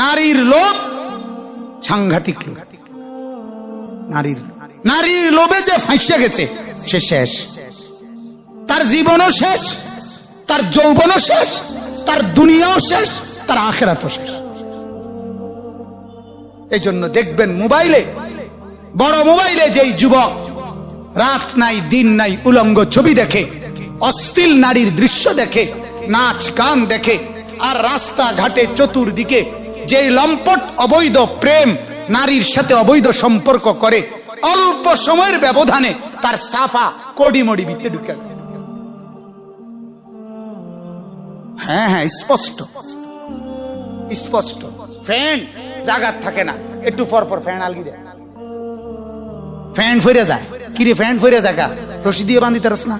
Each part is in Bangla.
নারীর লোভ, সাংঘাতিক লোভ। নারীর নারীর লোভে যে ফাঁসে গেছে, সে শেষ। তার জীবনও শেষ, তার যৌবনও শেষ, তার দুনিয়াও শেষ, তার আখেরাতও শেষ। এই জন্য দেখবেন মোবাইলে, বড় মোবাইলে যেই যুবক রাত নাই, দিন নাই, উলঙ্গ ছবি দেখে, অশ্লীল নারীর দৃশ্য দেখে, নাচ গান দেখে, আর রাস্তা ঘাটে চতুর্দিকে যেই লম্পট অবৈধ প্রেম নারীর সাথে অবৈধ সম্পর্ক করে, অল্প সময়ের ব্যবধানে তার সাফা কডিমড়ি ভিতরে ঢুকে হ্যাঁ হ্যাঁ স্পষ্ট। স্পষ্ট। ফ্যান জাগাত থাকে না। একটু পর পর ফ্যান আলগি দেয়। ফ্যান ফিরে যায়। কিরে ফ্যান ফিরে জায়গা রশি দিয়ে বান্ধি তারস না?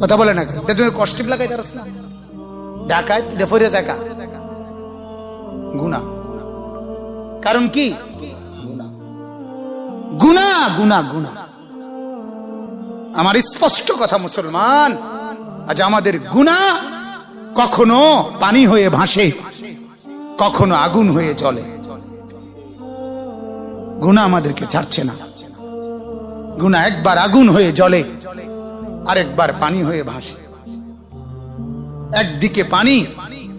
কথা বলে না তুমি কষ্টিপ লাগাই তারস না? ঢাকায় ফিরে জায়গা গুনা কারণ কি? গুনা গুনা গুনা আমার স্পষ্ট কথা, মুসলমান, আজ আমাদের গুনা কখনো পানি হয়ে ভাসে, কখনো আগুন হয়ে জ্বলে। গুনা আমাদেরকে ছাড়ছে না। গুনা একবার আগুন হয়ে জ্বলে, আরেকবার পানি হয়ে ভাসে। একদিকে পানি,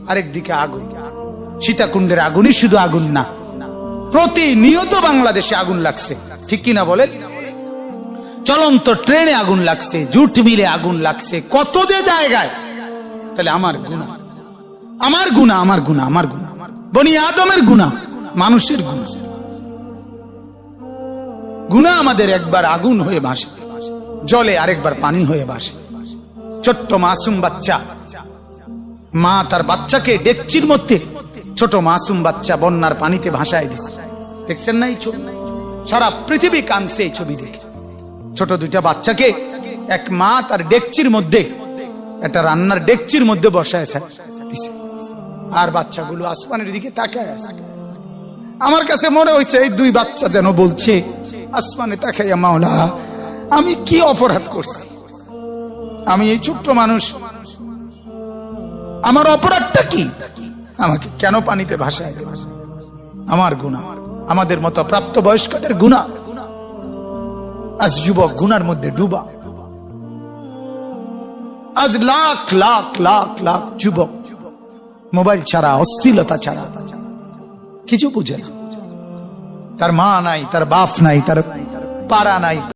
আরেকদিকে আগুন। সীতাকুণ্ডের আগুনই শুধু আগুন না, প্রতিনিয়ত বাংলাদেশে আগুন লাগছে। ঠিক কিনা বলেন? চলন্ত ট্রেনে আগুন লাগছে, জুট মিলে আগুন লাগছে, কত যে জায়গায়। তাহলে আমার গুণা আমার গুণা আমার গুণা আমার গুণা। বনি আদমের গুণা, মানুষের গুণা। গুণা আমাদের একবার আগুন হয়ে ভাসে, জলে আরেকবার পানি হয়ে ভাসে। ছোট্ট মাসুম বাচ্চা, মা তার বাচ্চাকে ডেকচির মধ্যে ছোট মাসুম বাচ্চা বন্যার পানিতে ভাসায় দিচ্ছে দেখছেন না এই ছবি? সারা পৃথিবী কানছে এই ছবি দেখে। ছোট দুইটা বাচ্চাকে এক মা তার ডেকচির মধ্যে, একটা রান্নার ডেকচির মধ্যে বসায় দিছে। আর বাচ্চাগুলো আসমানের দিকে তাকায় আমার কাছে মনে হয়েছে এই দুই বাচ্চা যেন বলছে, আসমানে তাকাইয়া মাওলা, আমি কি অপরাধ করছি? আমি এই ছোট্ট মানুষ, আমার অপরাধটা কি? আমাকে কেন পানিতে ভাসায়? আমার গুণা আমাদের মতো প্রাপ্ত বয়স্কদের গুণা আজ যুবক গুনার মধ্যে ডুবা। আজ লাখ লাখ লাখ লাখ যুবক মোবাইল ছাড়া অস্থিলতা ছাড়া। কিছু বুঝে না। তার মা নাই, তার বাপ নাই, তার পাড়া নাই।